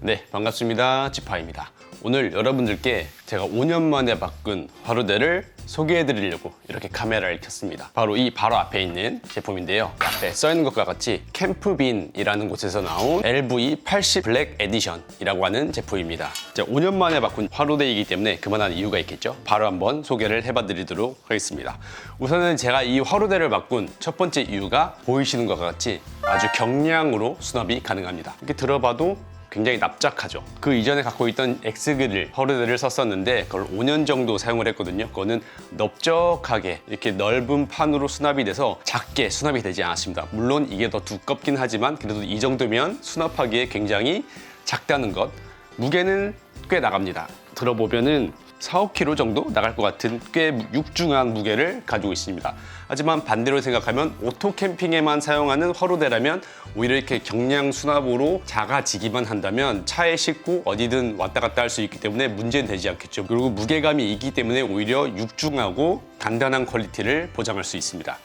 네, 반갑습니다. 지파입니다. 오늘 여러분들께 제가 5년 만에 바꾼 화로대를 소개해 드리려고 이렇게 카메라를 켰습니다. 바로 이 바로 앞에 있는 제품인데요. 앞에 써 있는 것과 같이 캠프빈이라는 곳에서 나온 LV80 블랙 에디션이라고 하는 제품입니다. 제가 5년 만에 바꾼 화로대이기 때문에 그만한 이유가 있겠죠. 바로 한번 소개를 해봐 드리도록 하겠습니다. 우선은 제가 이 화로대를 바꾼 첫 번째 이유가 보이시는 것과 같이 아주 경량으로 수납이 가능합니다. 이렇게 들어봐도 굉장히 납작하죠. 그 이전에 갖고 있던 엑스그릴 허르드를 썼었는데 그걸 5년 정도 사용을 했거든요. 그거는 넓적하게 이렇게 넓은 판으로 수납이 돼서 작게 수납이 되지 않았습니다. 물론 이게 더 두껍긴 하지만 그래도 이 정도면 수납하기에 굉장히 작다는 것. 무게는 꽤 나갑니다. 들어보면은 4, 5kg 정도 나갈 것 같은 꽤 육중한 무게를 가지고 있습니다. 하지만 반대로 생각하면 오토 캠핑에만 사용하는 화로대라면 오히려 이렇게 경량 수납으로 작아지기만 한다면 차에 싣고 어디든 왔다 갔다 할 수 있기 때문에 문제는 되지 않겠죠. 그리고 무게감이 있기 때문에 오히려 육중하고 단단한 퀄리티를 보장할 수 있습니다.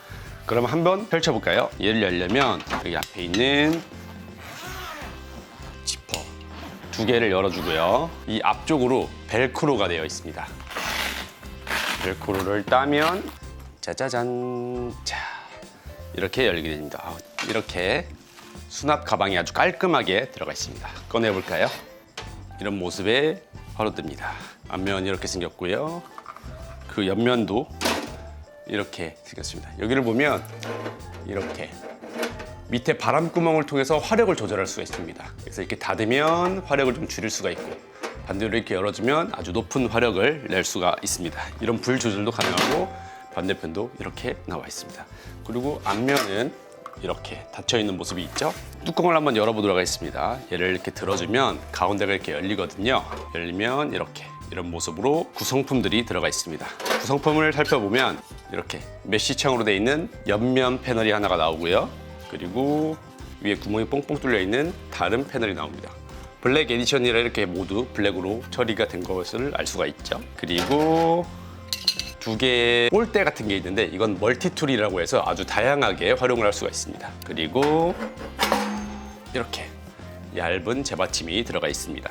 그럼 한번 펼쳐볼까요? 얘를 열려면 여기 앞에 있는 두 개를 열어주고요. 이 앞쪽으로 벨크로가 되어 있습니다. 벨크로를 따면 짜자잔 자 이렇게 열리게 됩니다. 아, 이렇게 수납 가방이 아주 깔끔하게 들어가 있습니다. 꺼내 볼까요? 이런 모습의 화로대입니다. 앞면 이렇게 생겼고요. 그 옆면도 이렇게 생겼습니다. 여기를 보면 이렇게 밑에 바람구멍을 통해서 화력을 조절할 수가 있습니다. 그래서 이렇게 닫으면 화력을 좀 줄일 수가 있고 반대로 이렇게 열어주면 아주 높은 화력을 낼 수가 있습니다. 이런 불 조절도 가능하고 반대편도 이렇게 나와 있습니다. 그리고 앞면은 이렇게 닫혀 있는 모습이 있죠. 뚜껑을 한번 열어보도록 하겠습니다. 얘를 이렇게 들어주면 가운데가 이렇게 열리거든요. 열리면 이렇게 이런 모습으로 구성품들이 들어가 있습니다. 구성품을 살펴보면 이렇게 메쉬 창으로 되어 있는 옆면 패널이 하나가 나오고요. 그리고 위에 구멍이 뽕뽕 뚫려 있는 다른 패널이 나옵니다. 블랙 에디션이라 이렇게 모두 블랙으로 처리가 된 것을 알 수가 있죠. 그리고 두 개의 볼대 같은 게 있는데 이건 멀티툴이라고 해서 아주 다양하게 활용을 할 수가 있습니다. 그리고 이렇게 얇은 재받침이 들어가 있습니다.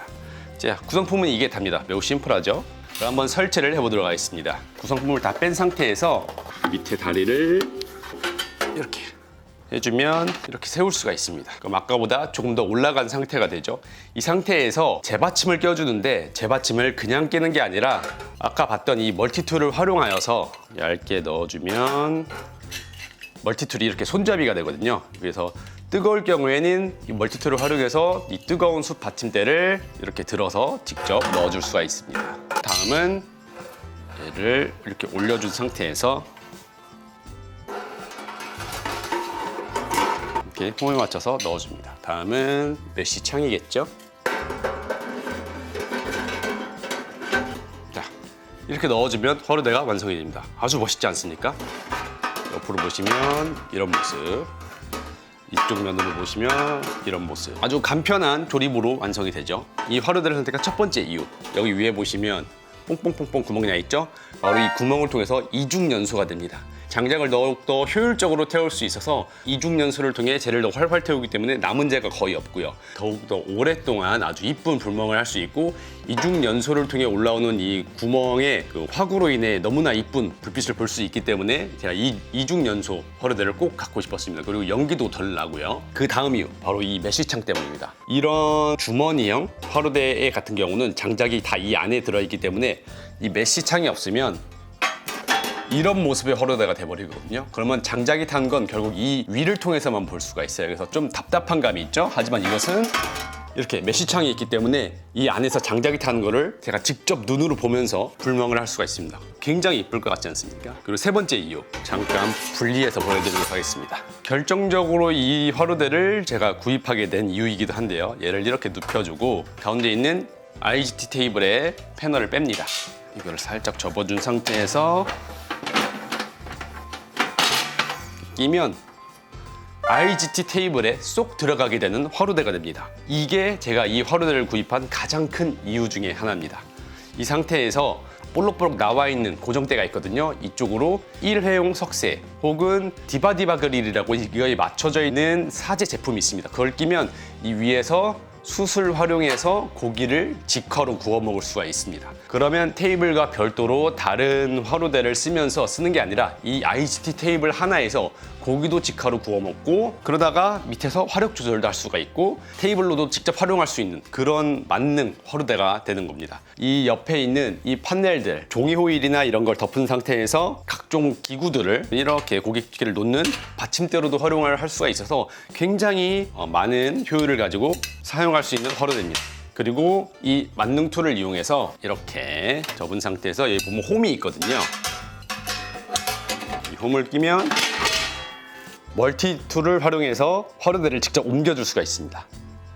자, 구성품은 이게 답니다. 매우 심플하죠? 그럼 한번 설치를 해보도록 하겠습니다. 구성품을 다 뺀 상태에서 밑에 다리를 이렇게 해주면 이렇게 세울 수가 있습니다. 그럼 아까보다 조금 더 올라간 상태가 되죠. 이 상태에서 재받침을 껴주는데 재받침을 그냥 끼는 게 아니라 아까 봤던 이 멀티툴을 활용하여서 얇게 넣어주면 멀티툴이 이렇게 손잡이가 되거든요. 그래서 뜨거울 경우에는 이 멀티툴을 활용해서 이 뜨거운 숯 받침대를 이렇게 들어서 직접 넣어줄 수가 있습니다. 다음은 얘를 이렇게 올려준 상태에서 이렇게 홈에 맞춰서 넣어줍니다. 다음은 메쉬 창이겠죠? 자, 이렇게 넣어주면 허르데가 완성이 됩니다. 아주 멋있지 않습니까? 옆으로 보시면 이런 모습. 이쪽 면으로 보시면 이런 모습. 아주 간편한 조립으로 완성이 되죠. 이 화로대를 선택한 첫 번째 이유. 여기 위에 보시면 뽕뽕뽕뽕 구멍이 나 있죠? 바로 이 구멍을 통해서 이중 연소가 됩니다. 장작을 더욱더 효율적으로 태울 수 있어서 이중 연소를 통해 재를 더 활활 태우기 때문에 남은 재가 거의 없고요. 더욱더 오랫동안 아주 이쁜 불멍을 할 수 있고 이중 연소를 통해 올라오는 이 구멍의 그 화구로 인해 너무나 이쁜 불빛을 볼 수 있기 때문에 제가 이 이중 연소 허르대를 꼭 갖고 싶었습니다. 그리고 연기도 덜 나고요. 그 다음 이유 바로 이 메쉬창 때문입니다. 이런 주머니형 허르대 같은 경우는 장작이 다 이 안에 들어있기 때문에 이 메쉬 창이 없으면 이런 모습의 허르데가 돼버리거든요. 그러면 장작이 탄 건 결국 이 위를 통해서만 볼 수가 있어요. 그래서 좀 답답한 감이 있죠. 하지만 이것은 이렇게 메쉬창이 있기 때문에 이 안에서 장작이 타는 거를 제가 직접 눈으로 보면서 불멍을 할 수가 있습니다. 굉장히 이쁠 것 같지 않습니까? 그리고 세 번째 이유 잠깐 분리해서 보여드리도록 하겠습니다. 결정적으로 이 화로대를 제가 구입하게 된 이유이기도 한데요. 얘를 이렇게 눕혀주고 가운데 있는 IGT 테이블에 패널을 뺍니다. 이걸 살짝 접어준 상태에서 끼면 IGT 테이블에 쏙 들어가게 되는 화로대가 됩니다. 이게 제가 이 화로대를 구입한 가장 큰 이유 중에 하나입니다. 이 상태에서 볼록볼록 나와 있는 고정대가 있거든요. 이쪽으로 일회용 석쇠 혹은 디바디바 그릴이라고 이거에 맞춰져 있는 사제 제품이 있습니다. 그걸 끼면 이 위에서 숯을 활용해서 고기를 직화로 구워 먹을 수가 있습니다. 그러면 테이블과 별도로 다른 화로대를 쓰면서 쓰는 게 아니라 이 IGT 테이블 하나에서 고기도 직화로 구워 먹고 그러다가 밑에서 화력 조절도 할 수가 있고 테이블로도 직접 활용할 수 있는 그런 만능 화로대가 되는 겁니다. 이 옆에 있는 이 판넬들 종이 호일이나 이런 걸 덮은 상태에서 각종 기구들을 이렇게 고깃기를 놓는 받침대로도 활용을 할 수가 있어서 굉장히 어, 많은 효율을 가지고 사용할 수 있는 화로대입니다. 그리고 이 만능 툴을 이용해서 이렇게 접은 상태에서 여기 보면 홈이 있거든요. 이 홈을 끼면 멀티 툴을 활용해서 화로대를 직접 옮겨줄 수가 있습니다.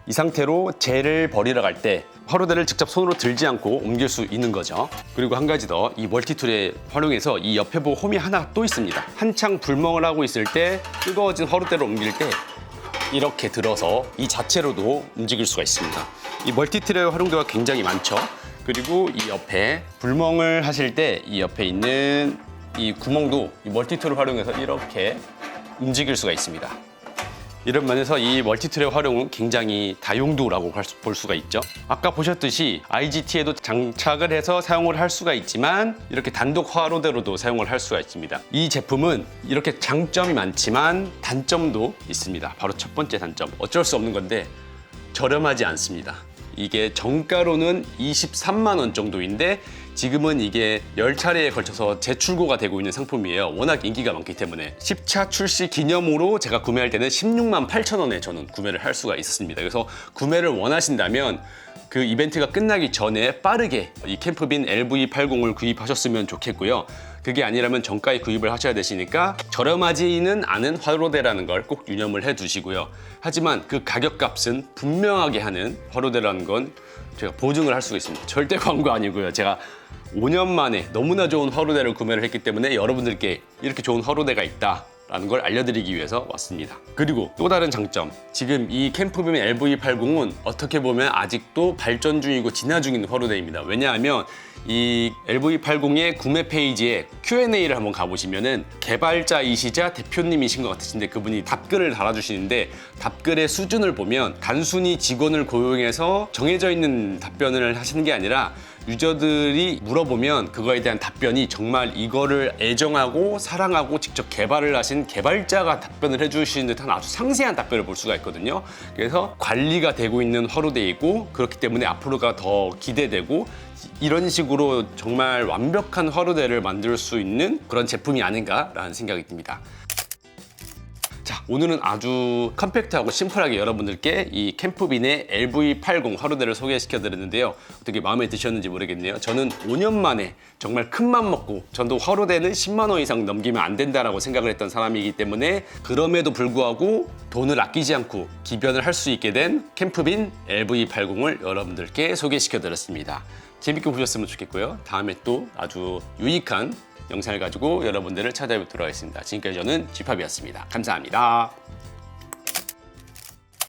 이 상태로 젤을 버리러 갈 때 화로대를 직접 손으로 들지 않고 옮길 수 있는 거죠. 그리고 한 가지 더 이 멀티툴에 활용해서 이 옆에 보고 홈이 하나 또 있습니다. 한창 불멍을 하고 있을 때 뜨거워진 화로대를 옮길 때 이렇게 들어서 이 자체로도 움직일 수가 있습니다. 이 멀티툴의 활용도가 굉장히 많죠. 그리고 이 옆에 불멍을 하실 때 이 옆에 있는 이 구멍도 이 멀티툴을 활용해서 이렇게 움직일 수가 있습니다. 이런 면에서 이 멀티툴의 활용은 굉장히 다용도라고 볼 수가 있죠. 아까 보셨듯이 IGT에도 장착을 해서 사용을 할 수가 있지만 이렇게 단독 화로대로도 사용을 할 수가 있습니다. 이 제품은 이렇게 장점이 많지만 단점도 있습니다. 바로 첫 번째 단점. 어쩔 수 없는 건데 저렴하지 않습니다. 이게 정가로는 23만 원 정도인데 지금은 이게 10차례에 걸쳐서 재출고가 되고 있는 상품이에요. 워낙 인기가 많기 때문에 10차 출시 기념으로 제가 구매할 때는 16만 8천 원에 저는 구매를 할 수가 있었습니다. 그래서 구매를 원하신다면 그 이벤트가 끝나기 전에 빠르게 이 캠프빈 LV80을 구입하셨으면 좋겠고요. 그게 아니라면 정가에 구입을 하셔야 되시니까 저렴하지는 않은 화로대라는 걸 꼭 유념을 해 두시고요. 하지만 그 가격값은 분명하게 하는 화로대라는 건 제가 보증을 할 수가 있습니다. 절대 광고 아니고요. 제가 5년 만에 너무나 좋은 화로대를 구매를 했기 때문에 여러분들께 이렇게 좋은 화로대가 있다. 라는 걸 알려드리기 위해서 왔습니다. 그리고 또 다른 장점. 지금 이 캠프빔 LV80은 어떻게 보면 아직도 발전 중이고 진화 중인 화로대입니다. 왜냐하면 이 LV80의 구매 페이지에 Q&A를 한번 가보시면은 개발자이시자 대표님이신 것 같으신데 그분이 답글을 달아주시는데 답글의 수준을 보면 단순히 직원을 고용해서 정해져 있는 답변을 하시는 게 아니라 유저들이 물어보면 그거에 대한 답변이 정말 이거를 애정하고 사랑하고 직접 개발을 하신 개발자가 답변을 해주시는 듯한 아주 상세한 답변을 볼 수가 있거든요. 그래서 관리가 되고 있는 화로대이고 그렇기 때문에 앞으로가 더 기대되고 이런 식으로 정말 완벽한 화로대를 만들 수 있는 그런 제품이 아닌가라는 생각이 듭니다. 자, 오늘은 아주 컴팩트하고 심플하게 여러분들께 이 캠프빈의 LV80 화로대를 소개시켜 드렸는데요. 어떻게 마음에 드셨는지 모르겠네요. 저는 5년 만에 정말 큰 맘 먹고 전도 화로대는 10만 원 이상 넘기면 안 된다라고 생각을 했던 사람이기 때문에 그럼에도 불구하고 돈을 아끼지 않고 기변을 할 수 있게 된 캠프빈 LV80을 여러분들께 소개시켜 드렸습니다. 재밌게 보셨으면 좋겠고요. 다음에 또 아주 유익한 영상을 가지고 여러분들을 찾아뵙도록 하겠습니다. 지금까지 저는 쥐팝이었습니다. 감사합니다.